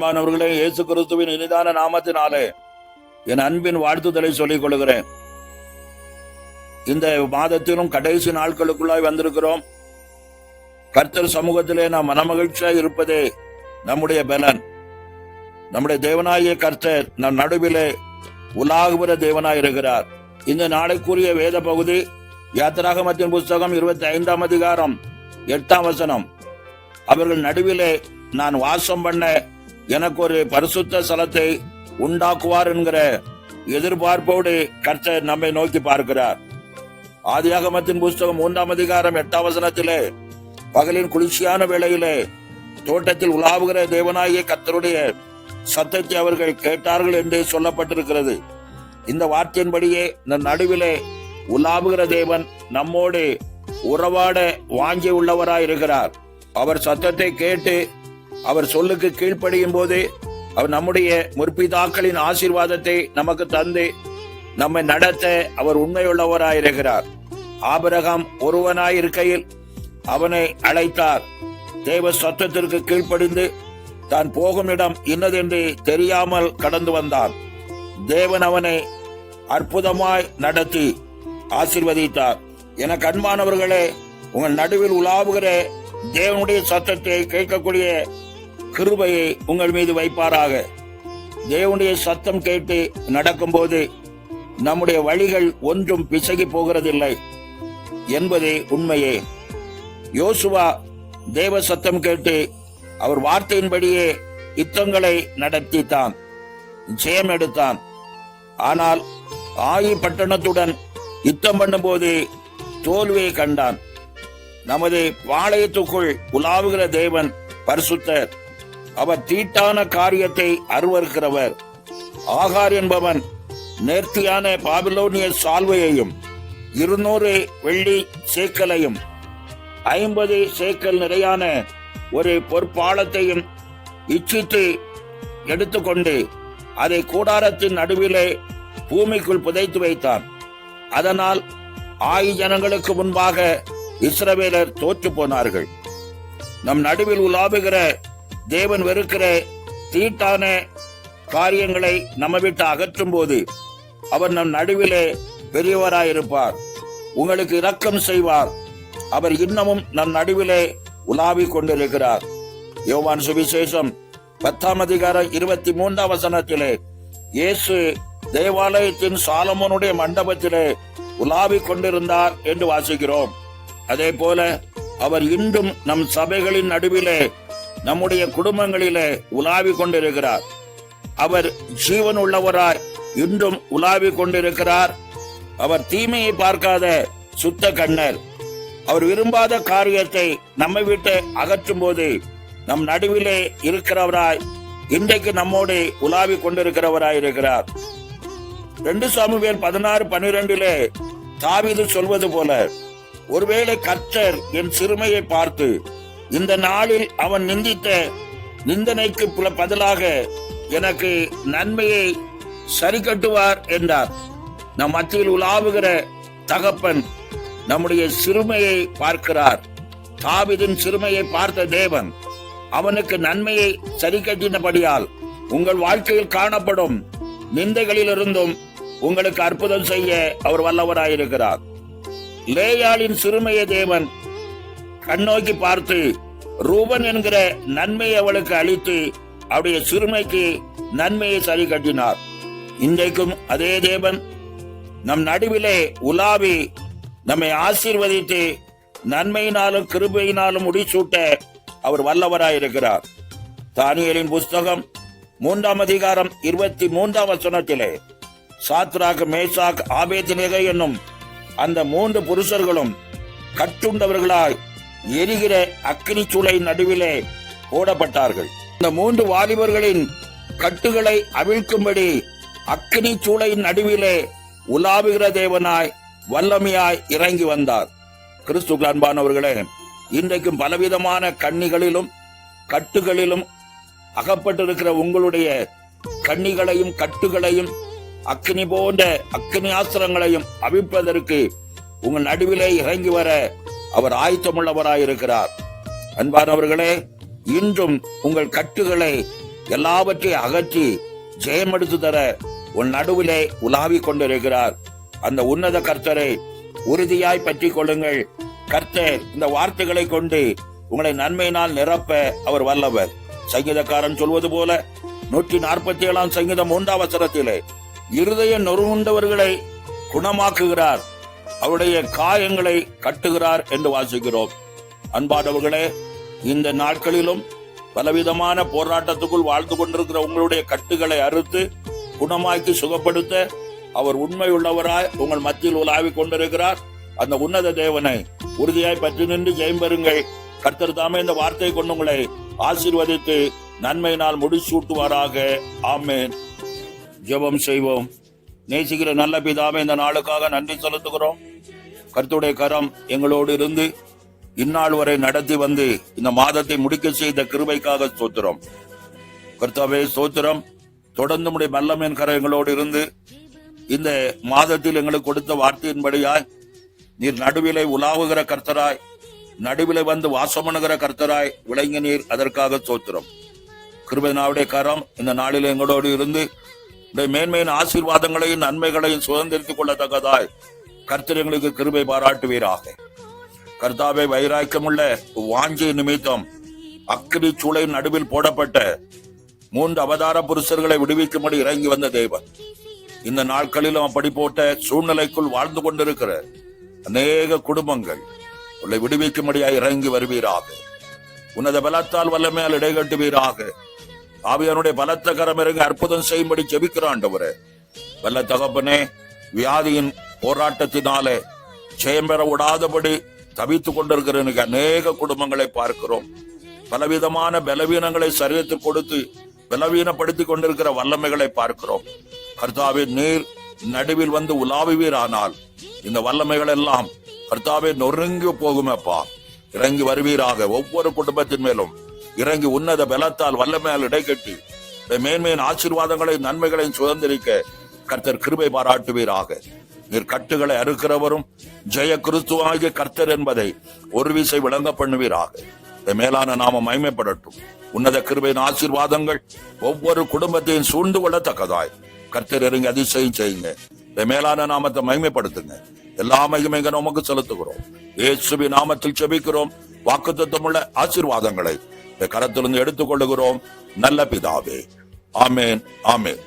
அன்பானவர்களே இயேசு கிறிஸ்துவின் இனிதான நாமத்தினாலே என் அன்பின் வாழ்த்துதலை சொல்லிக் கொள்கிறேன் இந்த மாதத்திலும் கடைசி நாட்களுக்குள்ளாய் வந்திருக்கிறோம். கர்த்தர் சமூகத்திலே நாம் மனமகிழ்ச்சியாக இருப்பதே நம்முடைய பலன். நம்முடைய தேவனாகிய கர்த்தர் நம் நடுவிலே உலாகுபுர தேவனாய் இருக்கிறார். இந்த நாளைக்குரிய வேத பகுதி யாத்திராகமத்தின் புஸ்தகம் இருபத்தி ஐந்தாம் அதிகாரம் எட்டாம் வசனம். அவர்கள் நடுவிலே நான் வாசம் பண்ண எனக்கு ஒரு பரிசுத்த ஸ்தலத்தை உண்டாக்குவார் என்கிற எதிர்பார்ப்போடு கர்த்தர் நம்மை நோக்கி பார்க்கிறார். ஆதியாகமத்தின் புஸ்தகம் மூன்றாம் அதிகாரம் எட்டாம் வசனத்திலே பகலின் குளிர்ச்சியான வேளையிலே தோட்டத்தில் உலாவுகிற தேவனாகிய கர்த்தருடைய சத்தத்தை அவர்கள் கேட்டார்கள் என்று சொல்லப்பட்டிருக்கிறது. இந்த வார்த்தையின்படியே இந்த நடுவிலே உலாவுகிற தேவன் நம்மோடு உறவாட வாங்கி உள்ளவராய் இருக்கிறார் அவர் சத்தத்தை கேட்டு அவர் சொல்லுக்கு கீழ்ப்படியும் போது அவர் நம்முடைய முற்பிதாக்களின் ஆசீர்வாதத்தை நமக்கு தந்து நம்மை நடத்த அவர் உண்மையுள்ளவராயிருக்கிறார். இருக்கிறார் ஒருவனாயிருக்கையில் ஒருவனாய் இருக்கையில் அவனை அழைத்தார். தேவ சத்தத்திற்கு கீழ்ப்படிந்து தான் போகும் இடம் இன்னதென்று தெரியாமல் கடந்து வந்தான். தேவன் அவனை அற்புதமாய் நடத்தி ஆசிர்வதித்தார். என கண்மானவர்களே உங்கள் நடுவில் உலாவுகிற தேவனுடைய சத்தத்தை கேட்கக்கூடிய கிருபையை உங்கள் மீது வைப்பாராக. தேவனுடைய சத்தம் கேட்டு நடக்கும்போது நம்முடைய வழிகள் ஒன்றும் பிசகி போகிறதில்லை என்பதே உண்மையே. யோசுவா தேவ சத்தம் கேட்டு அவர் வார்த்தையின்படியே யுத்தங்களை நடத்தித்தான் ஜெயம் எடுத்தான். ஆனால் ஆயி பட்டணத்துடன் யுத்தம் பண்ணும்போது தோல்வியை கண்டான். நமது பாளையத்துக்குள் உலாவுகிற தேவன் பரிசுத்தர். அவர் தீட்டான காரியத்தை அருவருக்கிறவர். ஆகார் என்பவன் நேர்த்தியான பாபிலோனிய சால்வையையும் இருநூறு வெள்ளி சேக்கலையும் ஐம்பது சேக்கல் நிறையான ஒரு பொற்பாலத்தையும் இச்சித்து எடுத்துக்கொண்டு அதை கூடாரத்தின் நடுவிலே பூமிக்குள் புதைத்து வைத்தான். அதனால் ஆயி ஜனங்களுக்கு முன்பாக இஸ்ரவேலர் தோற்று போனார்கள். நம் நடுவில் உலாவுகிற தேவன் வெறுக்கிற தீட்டான காரியங்களை நம்ம விட்டு அகற்றும் போது அவர் நம் நடுவிலே பெரியவராயிருப்பார். உங்களுக்கு இரக்கம் செய்வார். அவர் இன்னமும் நம் நடுவிலே உலாவிக் கொண்டிருக்கிறார். யோவான் சுவிசேஷம் பத்தாம் அதிகாரம் இருபத்தி மூன்றாம் வசனத்திலே இயேசு தேவாலயத்தின் சாலமோனுடைய மண்டபத்திலே உலாவிக் கொண்டிருந்தார் என்று வாசிக்கிறோம். அதே போல அவர் இன்றும் நம் சபைகளின் நடுவிலே நம்முடைய குடும்பங்களிலே உலாவிக் கொண்டிருக்கிறார். அவர் ஜீவன் உள்ளவராய் இன்றும் உலாவிக் கொண்டிருக்கிறார். அவர் தீமையை பார்க்காத சுத்த கண்ணர். அவர் விரும்பாத காரியத்தை நம்மை விட்டு அகற்றும் போது நம் நடுவிலே இருக்கிறவராய் இன்றைக்கு நம்மோடு உலாவிக் கொண்டிருக்கிறவராய் இருக்கிறார். ரெண்டு சாமுவேல் பதினாறு பன்னிரெண்டிலே தாவிது சொல்வது போல ஒருவேளை கர்த்தர் என் சிறுமையை பார்த்து இந்த நாளில் அவன் நிந்தித்த நிந்தனைக்கு புல- பதிலாக எனக்கு நன்மையை சரி கட்டுவார் என்றார். நம் மத்தியில் உலாவுகிற தகப்பன் நம்முடைய சிறுமையை பார்க்கிறார். தாவிதின் சிறுமையை பார்த்த தேவன் அவனுக்கு நன்மையை சரி கட்டினபடியால் உங்கள் வாழ்க்கையில் காணப்படும் நிந்தைகளிலிருந்தும் உங்களுக்கு அற்புதம் செய்ய அவர் வல்லவராயிருக்கிறார். லேயாளின் சிறுமையை தேவன் கண்ணோக்கி பார்த்து ரூபன் என்கிற நன்மையை அவளுக்கு அளித்து அவருடைய சிறுமைக்கு நன்மையை சரி கட்டினார். இன்றைக்கும் அதே தேவன் நம் நடுவிலே உலாவி நம்மை ஆசீர்வதித்து நன்மையினாலும் கிருபையினாலும் முடிசூட்ட அவர் வல்லவராயிருக்கிறார். தானியலின் புஸ்தகம் மூன்றாம் அதிகாரம் இருபத்தி மூன்றாம் வசனத்திலே சாத்ராக் மேசாக் ஆபேத் என்னும் அந்த மூன்று புருஷர்களும் கட்டுண்டவர்களாய் எரிகிற அக்னி சூளை நடுவிலே போடப்பட்டார்கள். இந்த மூன்று வாலிபர்களின் கட்டுகளை அவிழ்க்கும்படி அக்னி சூளையின் நடுவிலே உலாவுகிற தேவனாய் வல்லமையாய் இறங்கி வந்தார். கிறிஸ்து அன்பானவர்களே இன்றைக்கும் பலவிதமான கண்ணிகளிலும் கட்டுகளிலும் அகப்பட்டிருக்கிற உங்களுடைய கண்ணிகளையும் கட்டுகளையும் அக்னி போன்ற அக்னி ஆசிரங்களையும் அவிழ்ப்பதற்கு உங்கள் நடுவிலே இறங்கி வர அவர் ஆயத்தமுள்ளவராயிருக்கிறார். அன்பானவர்களே இன்றும் உங்கள் கட்டுகளை எல்லாவற்றையும் அகற்றி ஜெயம் எடுத்து தர உன் நடுவிலே உலாவிக் கொண்டிருக்கிறார். அந்த உன்னத கர்த்தரை உறுதியாய் பற்றி கொள்ளுங்கள். கர்த்தர் இந்த வார்த்தைகளை கொண்டு உங்களை நன்மையினால் நிரப்ப அவர் வல்லவர். சங்கீதக்காரன் சொல்வது போல நூற்றி நாற்பத்தி ஏழாம் சங்கீதம் மூன்றாம் வசனத்திலே இருதய நொறுகுண்டவர்களை குணமாக்குகிறார். அவருடைய காயங்களை கட்டுகிறார் என்று வாசிக்கிறோம். அன்பானவர்களே இந்த நாட்களிலும் பலவிதமான போராட்டத்துக்குள் வாழ்ந்து கொண்டிருக்கிற உங்களுடைய கட்டுகளை அறுத்து குணமாக்கி சுகப்படுத்த அவர் உண்மை உள்ளவராய் உங்கள் மத்தியில் உலாவிக் கொண்டிருக்கிறார். அந்த உன்னத தேவனை உறுதியாய் பற்றி நின்று ஜெயம்பெறுங்கள் கர்த்தர் தாமே இந்த வார்த்தையை கொண்டு உங்களை ஆசீர்வதித்து நன்மையினால் முடிசூட்டுவாராக. ஆமேன். ஜெபம் செய்வோம். நேசிக்கிற நல்ல பிதாவே இந்த நாளுக்காக நன்றி செலுத்துகிறோம். கருத்துடைய கரம் எங்களோடு இருந்து இந்நாள் வரை நடத்தி வந்து இந்த மாதத்தை முடிக்க செய்த கிருபைக்காக சோத்திரம் கர்த்தாவே சோத்திரம் தொடர்ந்து உடைய மல்லமேன் கரம் எங்களோடு இருந்து இந்த மாதத்தில் எங்களுக்கு கொடுத்த வார்த்தையின்படியாய் நீர் நடுவிலை உலாவுகிற கர்த்தராய் நடுவிலை வந்து வாசமணுகிற கர்த்தராய் விளங்கி நீர் அதற்காக சோத்திரம் கிருபைனாவுடைய கரம் இந்த நாளில் எங்களோடு இருந்து இந்த மேன்மையின் ஆசீர்வாதங்களையும் நன்மைகளையும் சுதந்திரித்துக் கொள்ளத்தக்கதாய். கர்த்தர் எங்களுக்கு கிருபை பாராட்டுவீராக. கர்த்தாவை வைராக்கியமுள்ள வாஞ்சி நிமித்தம் அக்கினி சூளை நடுவில் போடப்பட்ட மூன்று அவதார புருஷர்களை விடுவிக்கும்படி இறங்கி வந்த தேவன். இந்த நாட்களிலும் அப்படி போட்ட சூழ்நிலைக்குள் வாழ்ந்து கொண்டிருக்கிற அநேக குடும்பங்கள் உங்களை விடுவிக்கும்படியாக இறங்கி வருவீராக. உன்னத பலத்தால் வல்லமையால் இடைகட்டுவீராக. ஆவியானுடைய பலத்த கரம் இறங்கி அற்புதம் செய்யும்படி ஜெபிக்கிறாண்டவரே வல்ல தகப்பனே வியாதியின் போராட்டத்தினாலே ஜெயம் பெற விடாதபடி தவித்துக் கொண்டிருக்கிற இன்னைக்கு அநேக குடும்பங்களை பார்க்கிறோம். பலவிதமான பலவீனங்களை சரியத்து கொடுத்து பலவீனப்படுத்திக் கொண்டிருக்கிற வல்லமைகளை பார்க்கிறோம். கர்த்தாவே நீர் நடுவில் வந்து உலாவுவீரானால் இந்த வல்லமைகள் எல்லாம் கர்த்தாவே நொறுங்கி போகுமேப்பா. இறங்கி வருவீராக ஒவ்வொரு குடும்பத்தின் மேலும். இறங்கி உன்னத பலத்தால் வல்லமையால் இடைக்கட்டி மேன்மையின் ஆசீர்வாதங்களையும் நன்மைகளையும் சுதந்திரிக்க கர்த்தர் கிருபை பாராட்டுவீராக. நீர் கட்டுகளை அறுக்கிறவரும் ஜெய கிறிஸ்துவாகிய கர்த்தர் என்பதை ஒரு விசை விளங்க பண்ணுவீராக. மேலான நாம மயமைப்படட்டும் உன்னத கிருபையின் ஆசீர்வாதங்கள் ஒவ்வொரு குடும்பத்தையும் சூழ்ந்து கொள்ளத்தக்கதாய் கர்த்தர் இறங்கி அதிசயம் செய்யுங்க. இந்த மேலான நாமத்தை மகிமைப்படுத்துங்க. எல்லா மகிமைங்க நமக்கு செலுத்துகிறோம். ஏசுபி நாமத்தில் செபிக்கிறோம். வாக்குத்தத்தமுள்ள ஆசீர்வாதங்களை இந்த கரத்திலிருந்து எடுத்துக்கொள்ளுகிறோம். நல்ல பிதாவே. ஆமேன் ஆமேன்.